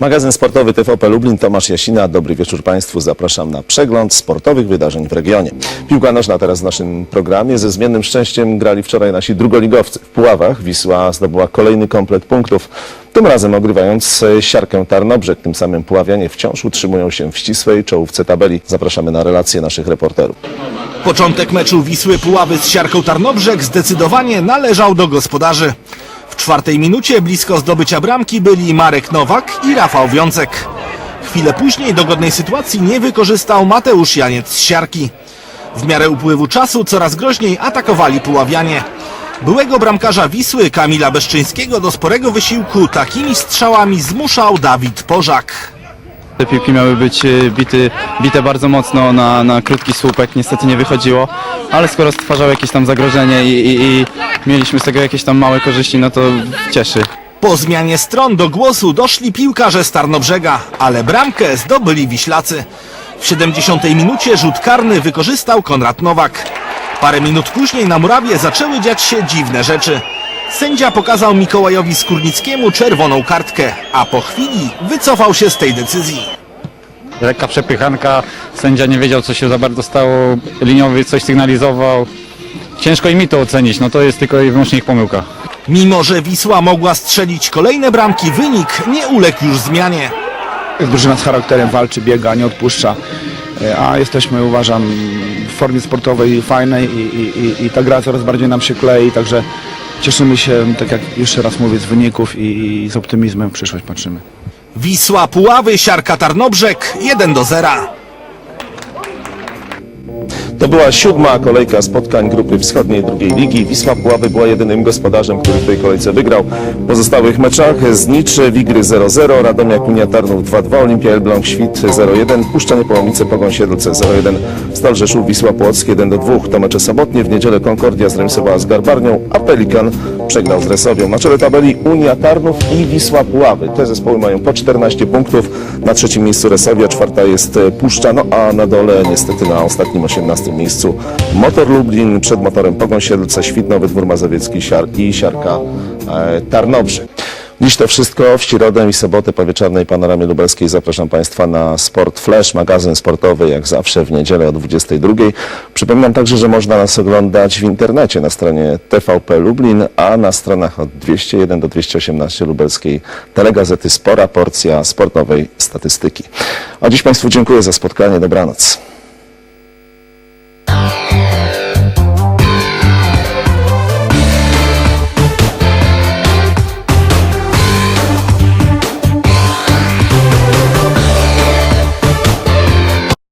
Magazyn sportowy TVP Lublin, Tomasz Jasina. Dobry wieczór Państwu. Zapraszam na przegląd sportowych wydarzeń w regionie. Piłka nożna teraz w naszym programie. Ze zmiennym szczęściem grali wczoraj nasi drugoligowcy. W Puławach Wisła zdobyła kolejny komplet punktów. Tym razem ogrywając siarkę Tarnobrzeg. Tym samym Puławianie wciąż utrzymują się w ścisłej czołówce tabeli. Zapraszamy na relacje naszych reporterów. Początek meczu Wisły Puławy z Siarką Tarnobrzeg zdecydowanie należał do gospodarzy. Czwartej minucie blisko zdobycia bramki byli Marek Nowak i Rafał Wiącek. Chwilę później dogodnej sytuacji nie wykorzystał Mateusz Janiec z Siarki. W miarę upływu czasu coraz groźniej atakowali Puławianie. Byłego bramkarza Wisły Kamila Beszczyńskiego do sporego wysiłku takimi strzałami zmuszał Dawid Pożak. Te piłki miały być e, bity, bite bardzo mocno na, na krótki słupek, niestety nie wychodziło, ale skoro stwarzały jakieś tam zagrożenie i, i, i mieliśmy z tego jakieś tam małe korzyści, no to cieszy. Po zmianie stron do głosu doszli piłkarze z Tarnobrzega, ale bramkę zdobyli Wiślacy. W 70 minucie rzut karny wykorzystał Konrad Nowak. Parę minut później na murawie zaczęły dziać się dziwne rzeczy. Sędzia pokazał Mikołajowi Skórnickiemu czerwoną kartkę, a po chwili wycofał się z tej decyzji. lekka przepychanka, sędzia nie wiedział co się za bardzo stało, liniowy coś sygnalizował. Ciężko i mi to ocenić, no to jest tylko i wyłącznie ich pomyłka. Mimo, że Wisła mogła strzelić kolejne bramki, wynik nie uległ już zmianie. Drużyna z charakterem, walczy, biega, nie odpuszcza. E, A jesteśmy, uważam, w formie sportowej fajnej i, i, i, i ta gra coraz bardziej nam się klei, także cieszymy się, tak jak jeszcze raz mówię, z wyników i, z optymizmem w przyszłość patrzymy. Wisła Puławy, Siarka Tarnobrzeg 1 do 0. To była siódma kolejka spotkań grupy wschodniej drugiej ligi. Wisła Puławy była jedynym gospodarzem, który w tej kolejce wygrał. W pozostałych meczach Zniczy, Wigry 0-0, Radomia Kunia Tarnów 2-2, Olimpia Elbląg Świt 0-1, Puszczanie Połomice Pogoń Siedlce 0-1, Stal Rzeszów Wisła Płock 1-2. To mecze sobotnie, w niedzielę Konkordia zremisowała z Garbarnią, a Pelikan przegrał z Resowią. Na czele tabeli Unia Tarnów i Wisła Puławy. Te zespoły mają po 14 punktów. Na trzecim miejscu Resowia, czwarta jest Puszcza, no a na dole niestety na ostatnim 18 miejscu Motor Lublin, przed motorem Pogoń Siedlce, Świtnowy Dwór Mazowiecki Siar i Siarka e, Tarnobrzeg. Dziś to wszystko. W środę i sobotę po wieczornej panoramie lubelskiej zapraszam Państwa na Sport Flash, magazyn sportowy jak zawsze w niedzielę o 22. Przypominam także, że można nas oglądać w internecie na stronie TVP Lublin, a na stronach od 201 do 218 lubelskiej telegazety Spora Porcja sportowej statystyki. A dziś Państwu dziękuję za spotkanie. Dobranoc.